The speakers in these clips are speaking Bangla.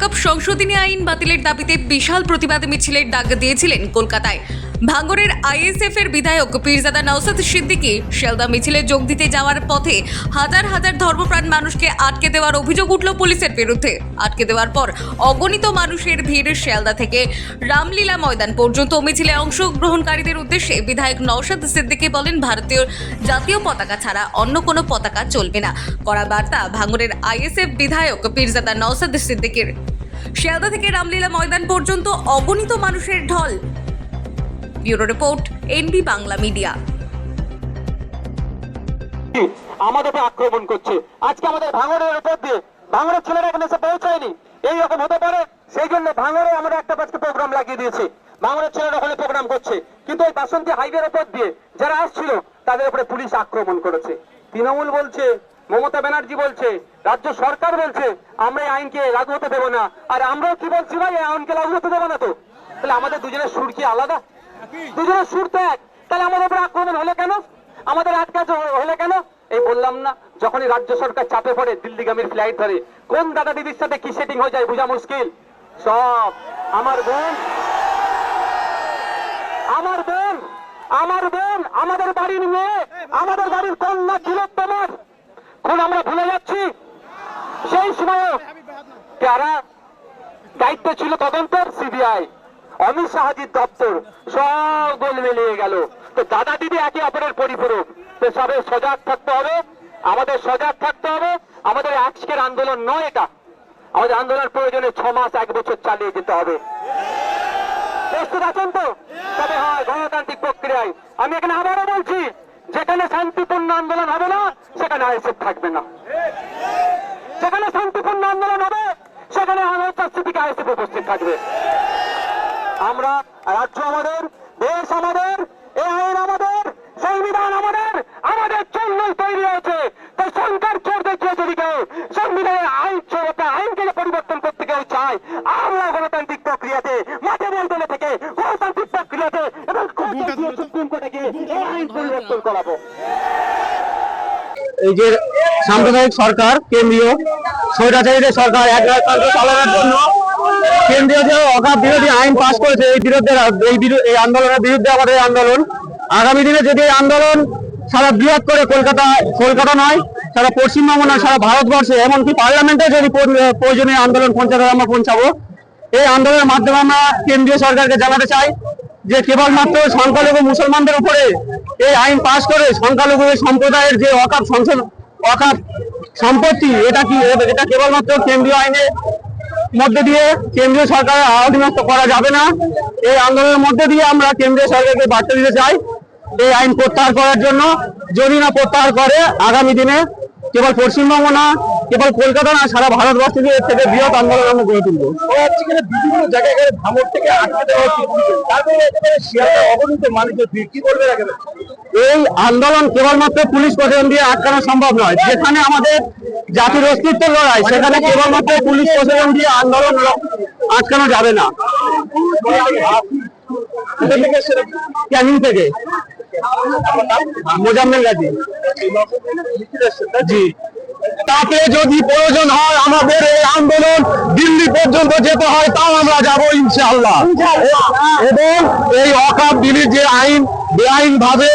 কাপ সংশোধনী আইন বাতিলের দাবিতে বিশাল প্রতিবাদ মিছিলের ডাক দিয়েছিলেন কলকাতায়। ভাঙ্গরের আইএসএফ এর বিধায়ক পীরজাদা নওসাদ সিদ্দিকী শিয়ালদা মিছিলে যোগ দিতে যাওয়ার পথে হাজার হাজার ধর্মপ্রাণ মানুষকে আটকে দেওয়ার অভিযোগ উঠল পুলিশের বিরুদ্ধে। আটকে দেওয়ার পর অগণিত মানুষের ভিড় শিয়ালদা থেকে রামলীলা ময়দান পর্যন্ত মিছিলে অংশগ্রহণকারীদের উদ্দেশ্যে বিধায়ক নওশাদ সিদ্দিকী বলেন, ভারতীয় জাতীয় পতাকা ছাড়া অন্য কোনো পতাকা চলবে না। করা বার্তা ভাঙড়ের আইএসএফ বিধায়ক পীরজাদা নওসাদ সিদ্দিকীর। শিয়ালদা থেকে রামলীলা ময়দান পর্যন্ত অগণিত মানুষের ঢল bureau report, NB Bangla media. আমাদের আক্রমণ করছে। আজকে আমাদের ভাঙড়ের উপর দিয়ে ভাঙড়ের ছেলেরা এখানে এসে পৌঁছায়নি। এই রকম হতে পারে, সেই জন্য ভাঙড়ে আমরা একটা আজকে প্রোগ্রাম লাগিয়ে দিয়েছি। ভাঙড়ের ছেলেরা ওখানে প্রোগ্রাম করছে। কিন্তু ওই বাসন্তী হাইওয়ের উপর দিয়ে যারা আসছিল, তাদের উপরে পুলিশ আক্রমণ করেছে। তৃণমূল বলছে, মমতা ব্যানার্জি বলছে, রাজ্য সরকার বলছে, আমরা এই আইনকে লাগু হতে দেবো না। আর আমরাও কি বলছি ভাই আইনকে লাগু হতে দেবো না তো? তাহলে আমাদের দুজনের সুর কি আলাদা? দুজনের সুর তো এক তাহলে আমাদের উপরে আক্রমণ হলো কেন? আমাদের আটকাজ হলো কেন? এই বললাম না, যখনই রাজ্য সরকার চাপে পড়ে, দিল্লিগামীর ফ্লাইট ধরে, কোন দাদা দিদির সাথে কি সেটিং হয়ে যায় বোঝা মুশকিল? সব আমার বোন। আমার বোন আমার বোন, আমাদের বাড়ির মেয়ে, আমাদের বাড়ির কন্যা ছিল তোমার। কোন আমরা ভুলে যাচ্ছি। সেই সময় কারা? দায়িত্ব ছিল তদন্তের সিবিআই অমিত শাহাজির দপ্তর, সব গোল মিলিয়ে গেল। তো দাদা দিদি একে অপরের পরিপূরক। তো সবে সজাগ থাকতে হবে, আমাদের সজাগ থাকতে হবে, আমাদের আজকের আন্দোলন নয় এটা। আমাদের আন্দোলন প্রয়োজনে ছ মাস, এক বছর চালিয়ে যেতে হবে। প্রস্তুত আছেন তো? তবে হয়, গণতান্ত্রিক প্রক্রিয়ায়। আমি এখানে আবারও বলছি, যেখানে শান্তিপূর্ণ আন্দোলন হবে না, সেখানে আইসেফ থাকবে না। যেখানে শান্তিপূর্ণ আন্দোলন হবে, সেখানে আমার উপস্থিতিকে আইসিপি উপস্থিত থাকবে। আমরা রাজ্য আমাদের দেশ আমাদের এই আইন আমাদের সংবিধান আমাদের আমাদের জন্যই তৈরি হয়েছে। তাই সরকার চোর দেখিয়ে যদি কেউ সংবিধানের আইন আইনকে পরিবর্তন করতে কেউ চায় আমরা গণতান্ত্রিক প্রক্রিয়াতে মাঠে ময়দানে থেকে গণতান্ত্রিক প্রক্রিয়াতে এবং সুপ্রিম কোর্টে গিয়ে এই আইন পরিবর্তন করাবো। এই যে সাম্প্রদায়িক সরকার কেন্দ্রীয় স্বৈরাচারীদের সরকার এক রাজতন্ত্র চালানোর জন্য কেন্দ্রীয় যে বিরোধী আইন পাশ করেছে, এই বিরুদ্ধে এই আন্দোলনের বিরুদ্ধে আমাদের আন্দোলন। আগামী দিনে যদি আন্দোলন সারা বৃহৎ করে কলকাতা কলকাতা নয়, সারা পশ্চিমবঙ্গ নয়, সারা ভারতবর্ষে, এমনকি পার্লামেন্টে যদি প্রয়োজনীয় আন্দোলন আমরা পৌঁছাবো, এই আন্দোলনের মাধ্যমে আমরা কেন্দ্রীয় সরকারকে জানাতে চাই যে কেবলমাত্র সংখ্যালঘু মুসলমানদের উপরে এই আইন পাশ করে সংখ্যালঘু সম্প্রদায়ের যে অকাপ সংসদ অকাপ সম্পত্তি, এটা কি, এটা কেবলমাত্র কেন্দ্রীয় আইনে মধ্যে দিয়ে কেন্দ্রীয় সরকারের আওতামুক্ত করা যাবে না। এই আন্দোলনের মধ্যে দিয়ে আমরা কেন্দ্রীয় সরকারকে বার্তা দিতে চাই এই আইন প্রত্যাহার করার জন্য। যদি না প্রত্যাহার করে আগামী দিনে কেবল পশ্চিমবঙ্গ না কেবল কলকাতা না সারা ভারতবর্ষ থেকে এর থেকে বৃহৎ আন্দোলন আমরা গড়ে তুলবো। বিভিন্ন জায়গায় ভাঙর থেকে আটকে দেওয়া হচ্ছে। তারপরে একেবারে শিয়ালদা অগণিত মানুষের কি করবে এই আন্দোলন কেবলমাত্র পুলিশ প্রশাসন দিয়ে আটকানো সম্ভব নয়। যেখানে আমাদের জাতির অস্তিত্ব লড়াই, সেখানে কেবলমাত্র পুলিশ প্রশাসন দিয়ে আন্দোলন আটকানো যাবে না। ক্যানিং থেকে। মোজাম্মেল গাজী জি। তাতে যদি প্রয়োজন হয় আমাদের এই আন্দোলন দিল্লি পর্যন্ত যেতে হয়, তাও আমরা যাব ইনশাআল্লাহ। এবং এই অকাপ বিলির যে আইন বেআইন ভাবে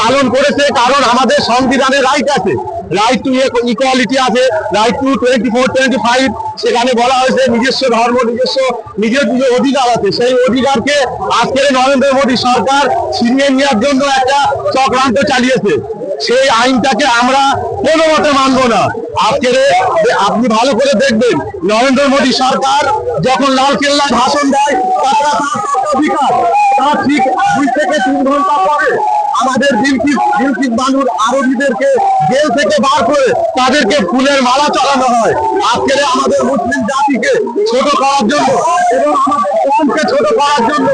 পালন করেছে, কারণ আমাদের সংবিধানের রাইট আছে। রাইট টু ইকুয়ালিটি আছে right to twenty four twenty five সেখানে বলা হয়েছে নিজস্ব ধর্ম, নিজস্ব নিজের নিজের অধিকার আছে। সেই অধিকারকে আজকের নরেন্দ্র মোদী সরকার ছিনিয়ে নেওয়ার জন্য একটা চক্রান্ত চালিয়েছে। সেই আইনটাকে আমরা কোনো মতে মানব না। আজকের আপনি ভালো করে দেখবেন, নরেন্দ্র মোদী সরকার যখন লাল কেল্লায় ভাষণ দেয় তারা ঠিক দুই থেকে তিন ঘণ্টা আমাদের দিলকিত বানুর আরবিদেরকে জেল থেকে বার করে তাদেরকে ফুলের মালা চড়ানো হয়। আজকের আমাদের মুসলিম জাতিকে ছোট করার জন্য এবং আমাদের ছোট করার জন্য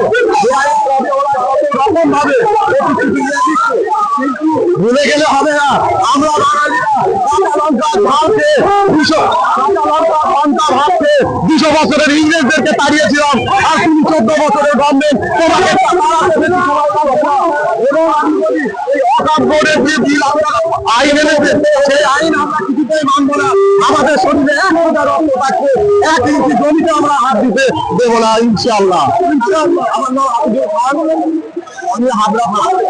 ভুলে গেলে হবে না। দুশো বছরের ইংরেজদেরকে তাড়িয়েছিলাম। আর তুমি চোদ্দ বছরের গভর্নমেন্ট, তোমাকে। এবং আমি বলি যে বিল আপনারা আইন এনেছে, সেই আইন আমরা কিছুতেই মানবো না। আমাদের শরীরে এক ফোঁটা রক্ত থাকবে, এক ইঞ্চি জমিতে আমরা হাত দিতে দেবো না, ইনশাআল্লাহ। ইনশাআল্লাহ, আমার নাম আমি হাবড়া হাবড়া